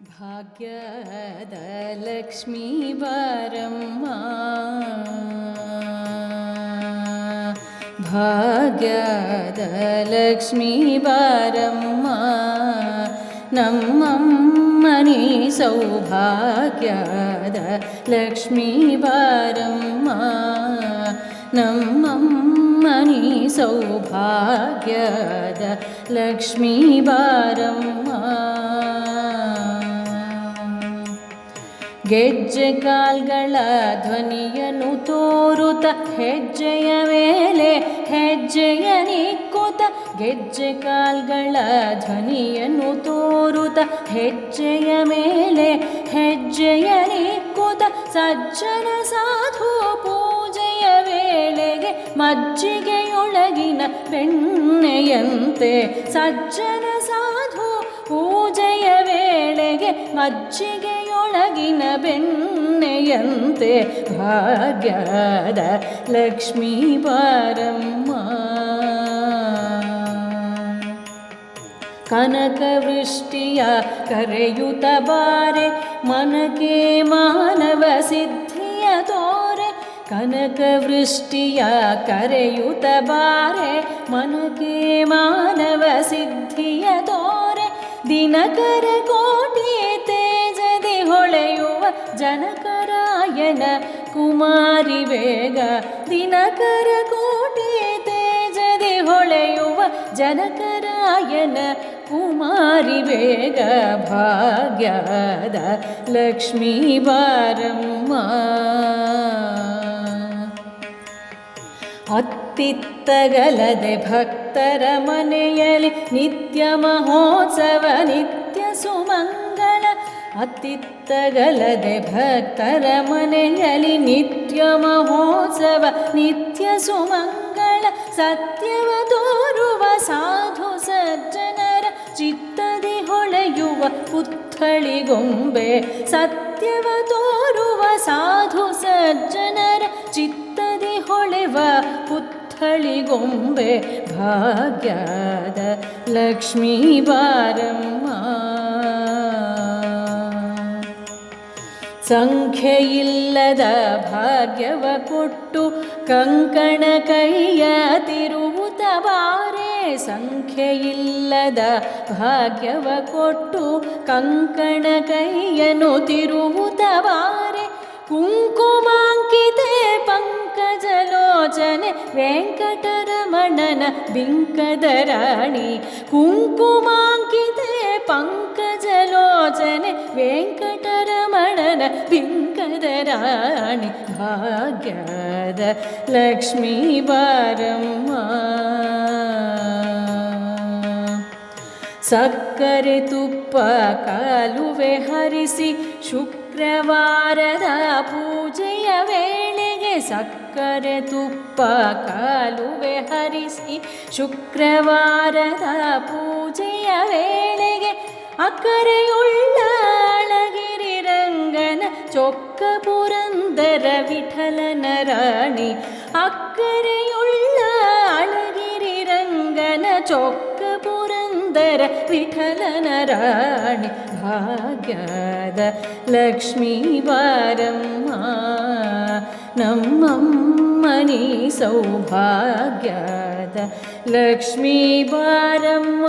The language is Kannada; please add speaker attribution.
Speaker 1: ಭಾಗ್ಯದ ಲಕ್ಷ್ಮೀ ಬಾರಮ್ಮ ಭಾಗ್ಯದ ಲಕ್ಷ್ಮೀ ಬಾರಮ್ಮ ನಮ್ಮಮ್ಮನಿ ಸೌಭಾಗ್ಯದ ಲಕ್ಷ್ಮೀ ಬಾರಮ್ಮ ನಮ್ಮಮ್ಮನಿ ಸೌಭಾಗ್ಯದ ಗೆಜ್ಜೆ ಕಾಲ್ಗಳ ಧ್ವನಿಯನ್ನು ತೋರುತ ಹೆಜ್ಜೆಯ ಮೇಲೆ ಹೆಜ್ಜೆಯ ನಿಕ್ಕುತ ಗೆಜ್ಜೆ ಕಾಲ್ಗಳ ಧ್ವನಿಯನ್ನು ತೋರುತ್ತ ಹೆಜ್ಜೆಯ ಮೇಲೆ ಹೆಜ್ಜೆಯ ನಿಕ್ಕುತ ಸಜ್ಜನ ಸಾಧು ಪೂಜೆಯ ವೇಳೆಗೆ ಮಜ್ಜಿಗೆಯೊಳಗಿನ ಬೆಣ್ಣೆಯಂತೆ ಸಜ್ಜನ ಸಾಧು ಪೂಜೆಯ ವೇಳೆಗೆ ಮಜ್ಜಿಗೆಯೊಳಗಿನ ಬೆಣ್ಣೆಯಂತೆ ಭಾಗ್ಯದ ಲಕ್ಷ್ಮೀ ಬಾರಮ್ಮ. ಕನಕವೃಷ್ಟಿಯ ಕರೆಯುತ ಬಾರೆ, ಮನಕೆ ಮಾನವ ಸಿದ್ಧಿಯ ತೋರೆ. ಕನಕವೃಷ್ಟಿಯ ಕರೆಯುತ ಬಾರೆ, ಮನಕೆ ಮಾನವ ಸಿದ್ಧಿಯ ತೋರೆ. ದಿನಕರ ಕೋಟಿ ಜನಕರಾಯನ ಕುಮಾರಿ ವೇಗ, ದಿನಕರ ಕೋಟಿ ತೇಜದಿ ಹೊಳೆಯುವ ಜನಕರಾಯನ ಕುಮಾರಿ ವೇಗ, ಭಾಗ್ಯದ ಲಕ್ಷ್ಮೀ ಬಾರಮ್ಮ. ಅತ್ತಿತ್ತಗಲದೆ ಭಕ್ತರ ಮನೆಯಲ್ಲಿ ನಿತ್ಯ ಮಹೋತ್ಸವ ನಿತ್ಯ ಅತ್ತಿತ್ತಗಲದೆ ಭಕ್ತರ ಮನೆಯಲ್ಲಿ ನಿತ್ಯ ಮಹೋತ್ಸವ ನಿತ್ಯ ಸುಮಂಗಳ ಸತ್ಯವ ತೋರುವ ಸಾಧು ಸಜ್ಜನರ ಚಿತ್ತದಿ ಹೊಳೆಯುವ ಪುತ್ಥಳಿಗೊಂಬೆ ಸತ್ಯವ ತೋರುವ ಸಾಧು ಸಜ್ಜನರ ಚಿತ್ತದಿ ಹೊಳೆವ ಪುತ್ಥಳಿಗೊಂಬೆ ಭಾಗ್ಯದ ಲಕ್ಷ್ಮೀ ಬಾರಮ್ಮ ಸಂಖ್ಯೆಯಿಲ್ಲದ ಭಾಗ್ಯವ ಕೊಟ್ಟು ಕಂಕಣ ಕೈಯ ತಿರುವುತ ಬಾರೆ ಸಂಖ್ಯೆಯಿಲ್ಲದ ಭಾಗ್ಯವ ಕೊಟ್ಟು ಕಂಕಣ ಕೈಯನು ತಿರುವುತ ಬಾರೆ ಕುಂಕುಮಾಂಕಿತೆ ಪಂಕಜಲೋಚನೆ ವೆಂಕಟರಮಣನ ಬಿಂಕದ ರಾಣಿ ಕುಂಕುಮಾಂಕಿತೆ ಪಂಕಜಲೋಚನೆ ಬಿಂಕದ ರಾಣಿ ಭಾಗ್ಯದ ಲಕ್ಷ್ಮೀ ಬಾರಮ್ಮ. ಸಕ್ಕರೆ ತುಪ್ಪ ಕಾಲುವೆ ಹರಿಸಿ ಶುಕ್ರವಾರದ ಪೂಜೆಯ ವೇಳೆಗೆ ಸಕ್ಕರೆ ತುಪ್ಪ ಕಾಲುವೆ ಹರಿಸಿ ಶುಕ್ರವಾರದ ಪೂಜೆಯ ವೇಳೆಗೆ ಅಕ್ಕರೆಯುಳ್ಳ ರಾಣಿ ಅಕ್ಕರೆಯುಳ್ಳ ಅಳಗಿರಿ ರಂಗನ ಚೊಕ್ಕ ಪುರಂದರ ವಿಠಲನ ರಾಣಿ ಭಾಗ್ಯದ ಲಕ್ಷ್ಮೀ ಬಾರಮ್ಮ ನಮ್ಮಮ್ಮನಿ ಸೌಭಾಗ್ಯದ ಲಕ್ಷ್ಮೀ ಬಾರಮ್ಮ